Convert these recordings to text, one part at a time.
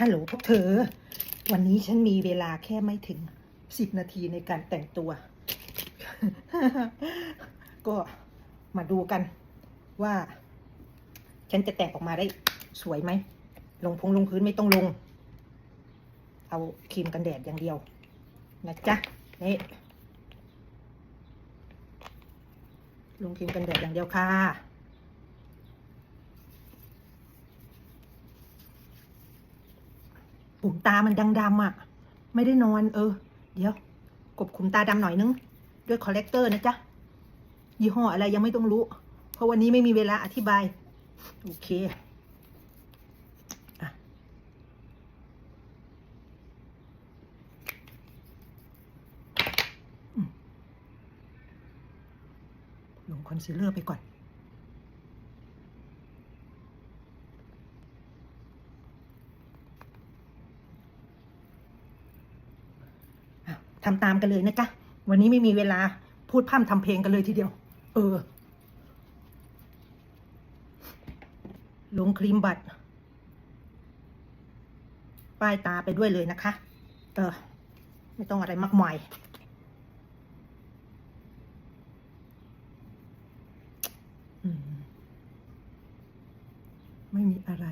ฮัลโหลพวกเธอ วันนี้ฉันมีเวลาแค่ไม่ถึงสิบนาทีในการแต่งตัว ก็มาดูกันว่า ฉันจะแต่งออกมาได้สวยไหม ลงพงลงพื้นไม่ต้องลง เอาครีมกันแดดอย่างเดียวนะจ๊ะนี่ลงครีมกันแดดอย่างเดียวค่ะ ปุ่มตามันดำๆอะ ไม่ได้นอน เออ เดี๋ยว กบขุมตาดำหน่อยนึง ด้วยคอลเลกเตอร์นะจ๊ะ ยี่ห้ออะไรยังไม่ต้องรู้ เพราะวันนี้ไม่มีเวลาอธิบาย โอเคลงคอนซีลเลอร์ไปก่อน อะทำ ตามกันเลยนะจ๊ะวันนี้ไม่มีเวลาพูดพร่ำทำเพลงกันเลยทีเดียว เออ ลงครีมบัตรป้ายตาไปด้วยเลยนะคะ เออ ไม่ต้องอะไรมากมายไม่มีอะไร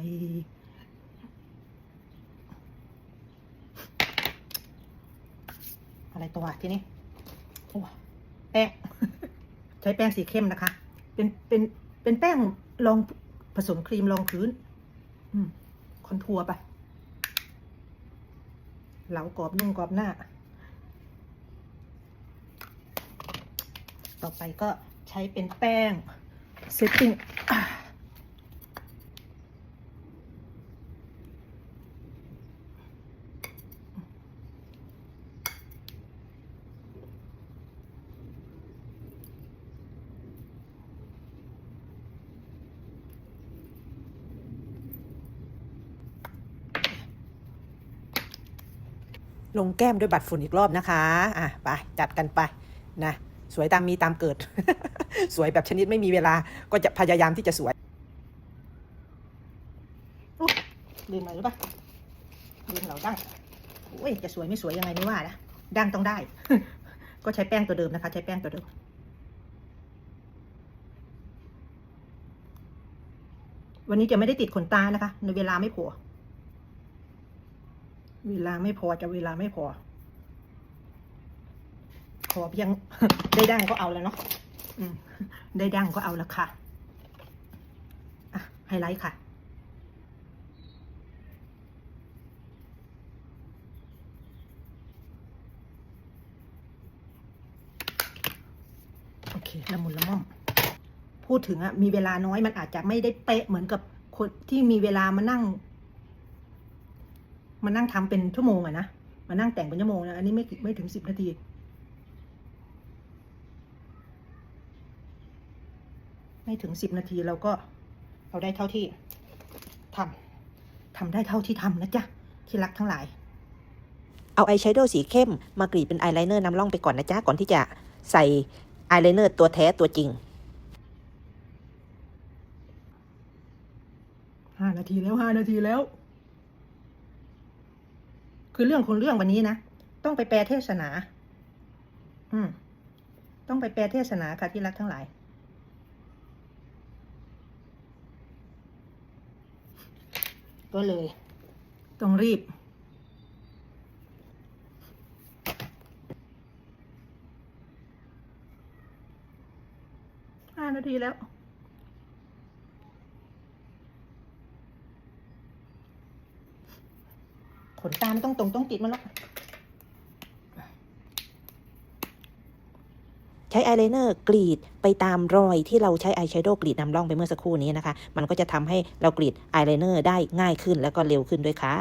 อะไร ตัวทีนี้โอ้แป้งใช้แป้งสีเข้มนะคะ เป็นเป็นเป็นแป้งรองผสมครีมรองพื้น อืมคอนทัวร์ไปเหลากรอบนุ่งกรอบหน้า ต่อไปก็ใช้เป็นแป้งเซตติ้งอะ ลงแก้มด้วยบัตรฝุ่นอีกรอบนะคะ อะไปจัดกันไปนะ สวยตามมีตามเกิด สวยแบบชนิดไม่มีเวลา ก็จะพยายามที่จะสวยอุ๊ยลืมอะไรหรือเปล่าลืมเราดั้งโอ้ยจะสวยไม่สวยยังไงไม่ว่านะดั้งต้องได้ ก็ใช้แป้งตัวเดิมนะคะ ใช้แป้งตัวเดิมวันนี้จะไม่ได้ติดขนตานะคะ ในเวลาไม่พอ เวลาไม่พอจะเวลาไม่พอ ขอเพียงได้ดังก็เอาแล้วเนาะได้ดังก็เอาแล้วค่ะอะไฮไลท์ค่ะโอเคละมุนละม่อม พูดถึงอะมีเวลาน้อยมันอาจจะไม่ได้เป๊ะเหมือนกับคนที่มีเวลามานั่ง มานั่งทำเป็นชั่วโมงอะนะ มานั่งแต่งเป็นชั่วโมงนะ อันนี้ไม่ถึงไม่ถึงสิบนาทีไม่ถึงสิบนาทีเราก็เอาได้เท่าที่ทำทำได้เท่าที่ทำนะจ๊ะ ที่รักทั้งหลาย เอาอายแชโดว์สีเข้มมากรีดเป็นอายไลเนอร์นำร่องไปก่อนนะจ๊ะ ก่อนที่จะใส่อายไลเนอร์ตัวแท้ตัวจริงห้านาทีแล้วห้านาทีแล้ว คือเรื่องของเรื่องวันนี้นะต้องไปแปลเทศนา อืม ต้องไปแปลเทศนาค่ะที่รักทั้งหลาย ก็เลย ต้องรีบ ห้านาทีแล้ว นตาไม่ต้องตรงต้องติดมันหรอกใช้อายไลเนอร์กรีดไปตามรอยที่เราใช้อายแชโดว์กรีดนำร่องไปเมื่อสักครู่นี้นะคะ มันก็จะทำให้เรากรีดอายไลเนอร์ได้ง่ายขึ้นแล้วก็เร็วขึ้นด้วยค่ะ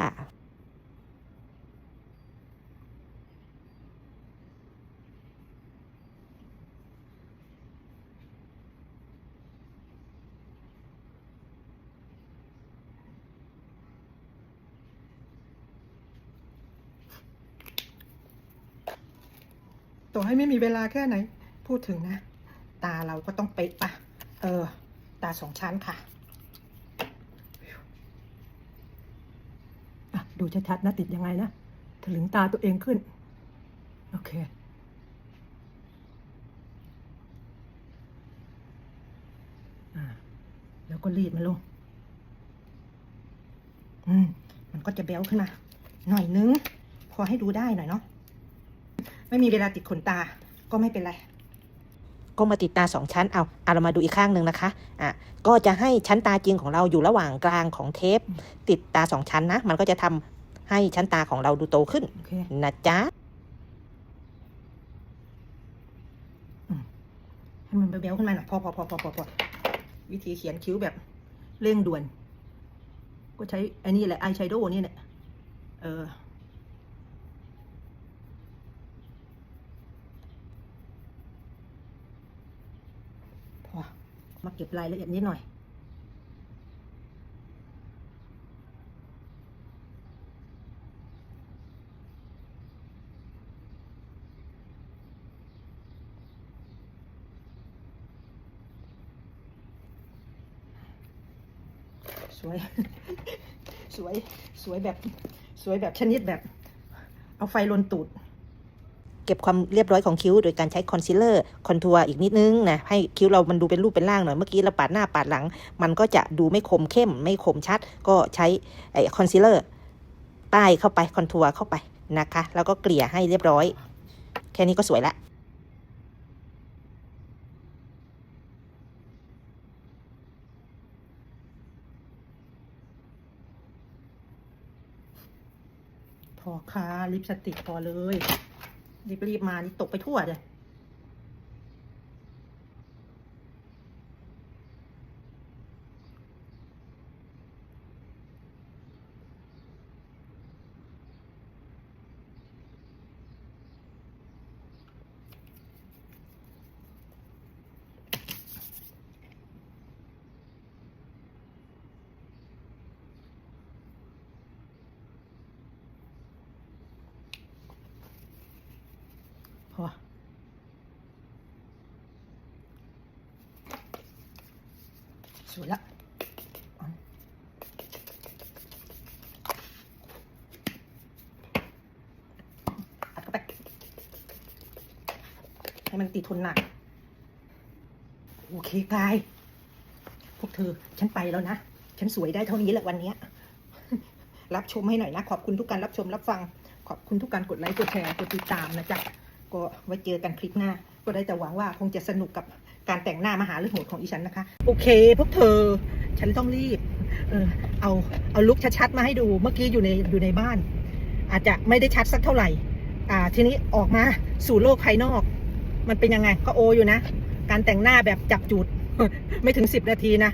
อให้ไม่มีเวลาแค่ไหน พูดถึงนะ ตาเราก็ต้องเป๊ะปะเออ ตาสองชั้นค่ะดูชัดๆนะติดยังไงนะถลึงตาตัวเองขึ้น โอเค แล้วก็รีดมันลง อืม มันก็จะแบ้วขึ้นมา หน่อยนึง พอให้ดูได้หน่อยเนาะ ไม่มีเวลาติดขนตาก็ไม่เป็นไร ก็มาติดตาสองชั้น เอาเอาเรามาดูอีกข้างหนึ่งนะคะ อะ ก็จะให้ชั้นตาจริงของเราอยู่ระหว่างกลางของเทป ติดตาสองชั้นนะ มันก็จะทำให้ชั้นตาของเราดูโตขึ้น โอเค นะจ๊ะ ให้มันเบลๆขึ้นมาหน่อยพอพอพอพอพอพอวิธีเขียนคิ้วแบบเร่งด่วน ก็ใช้ไอ้นี่แหละอายแชโดว์นี่แหละเออ พอ มาเก็บรายละเอียดนิดหน่อย สวย สวย สวยแบบ สวยแบบชนิดแบบ เอาไฟลนตูด เก็บความเรียบร้อยของคิ้ว โดยการใช้คอนซีลเลอร์คอนทัวร์อีกนิดนึงนะให้คิ้วเรามันดูเป็นรูปเป็นร่างหน่อยเมื่อกี้เราปาดหน้าปาดหลัง มันก็จะดูไม่คมเข้ม ไม่คมชัด ก็ใช้คอนซีลเลอร์ป้ายเข้าไปคอนทัวร์เข้าไปนะคะ แล้วก็เกลี่ยให้เรียบร้อย แค่นี้ก็สวยละพอค่ะลิปสติกพอเลย รีบรีบๆมานี่ตกไปทั่วเลย พอ สวยละอัดเข้าไปให้มันติดทนหนัก โอเคกาย พวกเธอ ฉันไปแล้วนะ ฉันสวยได้เท่านี้แหละวันนี้ รับชมให้หน่อยนะ ขอบคุณทุกการรับชมรับฟัง ขอบคุณทุกการกดไลค์ กดแชร์ กดติดตามนะจ๊ะ ก็ไว้เจอกันคลิปหน้า ก็ได้แต่หวังว่าคงจะสนุกกับ การแต่งหน้ามหาฤโหดของอีฉันนะคะ โอเค พวกเธอ ฉันต้องรีบ เออเอาเอาลุกชัดๆมาให้ดูเมื่อกี้อยู่ในอยู่ในบ้าน อาจจะไม่ได้ชัดสักเท่าไหร่ อ่าทีนี้ออกมาสู่โลกภายนอก มันเป็นยังไงก็โออยู่นะ การแต่งหน้าแบบจับจุด ไม่ถึงสิบนาทีนะ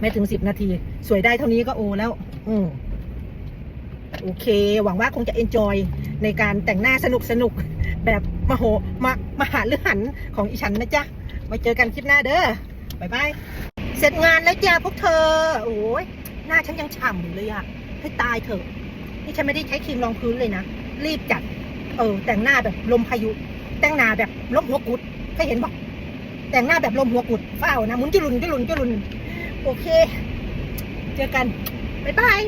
ไม่ถึงสิบนาที สวยได้เท่านี้ก็โอแล้ว อืมโอเค หวังว่าคงจะเอนจอยในการแต่งหน้าสนุกสนุกๆแบบมโหมามหาฤหันของอีฉันนะจ๊ะ ไว้เจอกันคลิปหน้าเด้อบายบาย เสร็จงานแล้วจ้าพวกเธอ โอ้ยหน้าฉันยังฉ่ำอยู่เลยอะให้ตายเถอะ นี่ฉันไม่ได้ใช้ครีมรองพื้นเลยนะ รีบจัด เออ แต่งหน้าแบบลมพายุ แต่งหน้าแบบลมหัวกุดเคยเห็นบอก แต่งหน้าแบบลมหัวกุดเฝ้านะหมุนจุลุนจุลุนจุลุน โอเค เจอกัน บ๊ายบาย